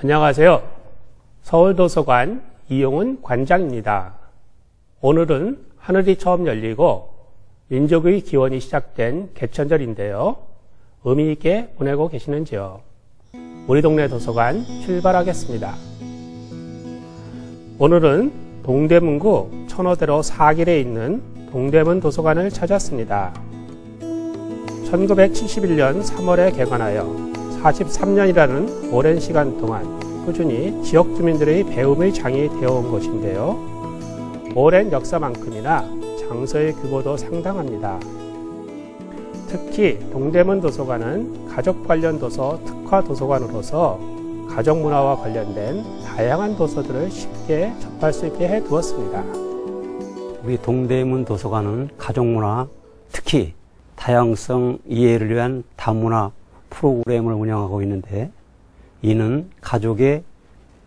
안녕하세요. 서울도서관 이용훈 관장입니다. 오늘은 하늘이 처음 열리고 민족의 기원이 시작된 개천절인데요. 의미 있게 보내고 계시는지요? 우리 동네 도서관 출발하겠습니다. 오늘은 동대문구 천호대로 4길에 있는 동대문 도서관을 찾았습니다. 1971년 3월에 개관하여 43년이라는 오랜 시간 동안 꾸준히 지역 주민들의 배움의 장이 되어온 곳인데요. 오랜 역사만큼이나 장서의 규모도 상당합니다. 특히 동대문 도서관은 가족 관련 도서 특화 도서관으로서 가족 문화와 관련된 다양한 도서들을 쉽게 접할 수 있게 해 두었습니다. 우리 동대문 도서관은 가족 문화, 특히 다양성 이해를 위한 다문화 프로그램을 운영하고 있는데 이는 가족의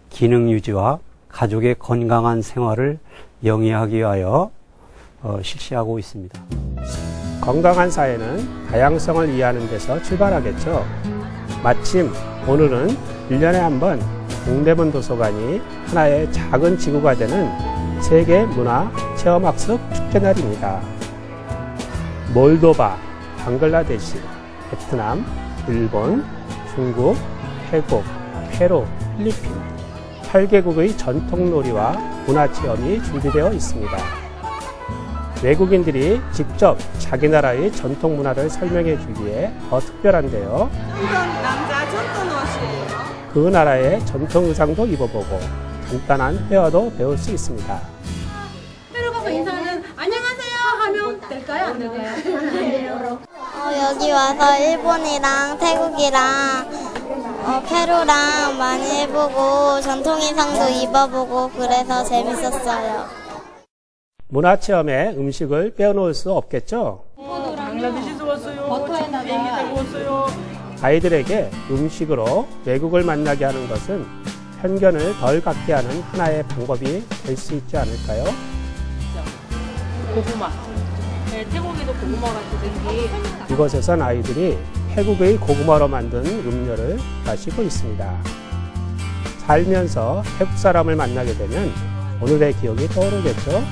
기능 유지와 가족의 건강한 생활을 영위하기 위하여 어, 실시하고 있습니다. 건강한 사회는 다양성을 이해하는 데서 출발하겠죠. 마침 오늘은 1년에 한 번 동대문 도서관이 하나의 작은 지구가 되는 세계 문화 체험학습 축제날입니다. 몰도바, 방글라데시, 베트남, 일본, 중국, 태국, 페루, 필리핀 8개국의 전통놀이와 문화체험이 준비되어 있습니다. 외국인들이 직접 자기 나라의 전통 문화를 설명해 주기에 더 특별한데요. 이건 남자 전통 옷이에요. 그 나라의 전통 의상도 입어보고 간단한 회화도 배울 수 있습니다. 안 될까요? 어, 여기 와서 일본이랑 태국이랑 어, 페루랑 많이 해보고 전통 의상도 입어보고 그래서 재밌었어요. 문화 체험에 음식을 빼놓을 수 없겠죠? 방글라데시에서 왔어요. 왔어요. 아이들에게 음식으로 외국을 만나게 하는 것은 편견을 덜 갖게 하는 하나의 방법이 될 수 있지 않을까요? 고구마. 네, 태국에도 고구마 같이 생긴 이곳에선 아이들이 태국의 고구마로 만든 음료를 마시고 있습니다. 살면서 태국 사람을 만나게 되면 오늘의 기억이 떠오르겠죠?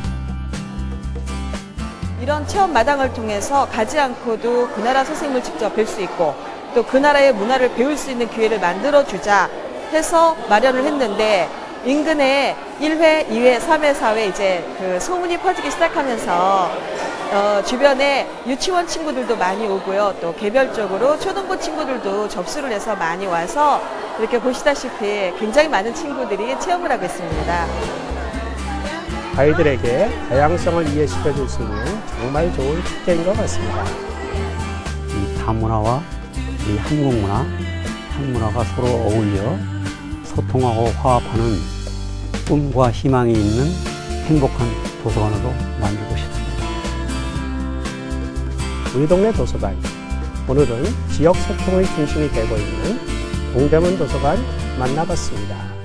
이런 체험 마당을 통해서 가지 않고도 그 나라 선생님을 직접 뵐 수 있고 또 그 나라의 문화를 배울 수 있는 기회를 만들어 주자 해서 마련을 했는데 인근에 1회, 2회, 3회, 4회 이제 그 소문이 퍼지기 시작하면서 어, 주변에 유치원 친구들도 많이 오고요. 또 개별적으로 초등부 친구들도 접수를 해서 많이 와서 이렇게 보시다시피 굉장히 많은 친구들이 체험을 하고 있습니다. 아이들에게 다양성을 이해시켜 줄 수 있는 정말 좋은 축제인 것 같습니다. 이 다문화와 이 한국 문화, 한문화가 서로 어울려 소통하고 화합하는 꿈과 희망이 있는 행복한 도서관으로 만들고 싶습니다. 우리 동네 도서관. 오늘은 지역 소통의 중심이 되고 있는 동대문 도서관 만나봤습니다.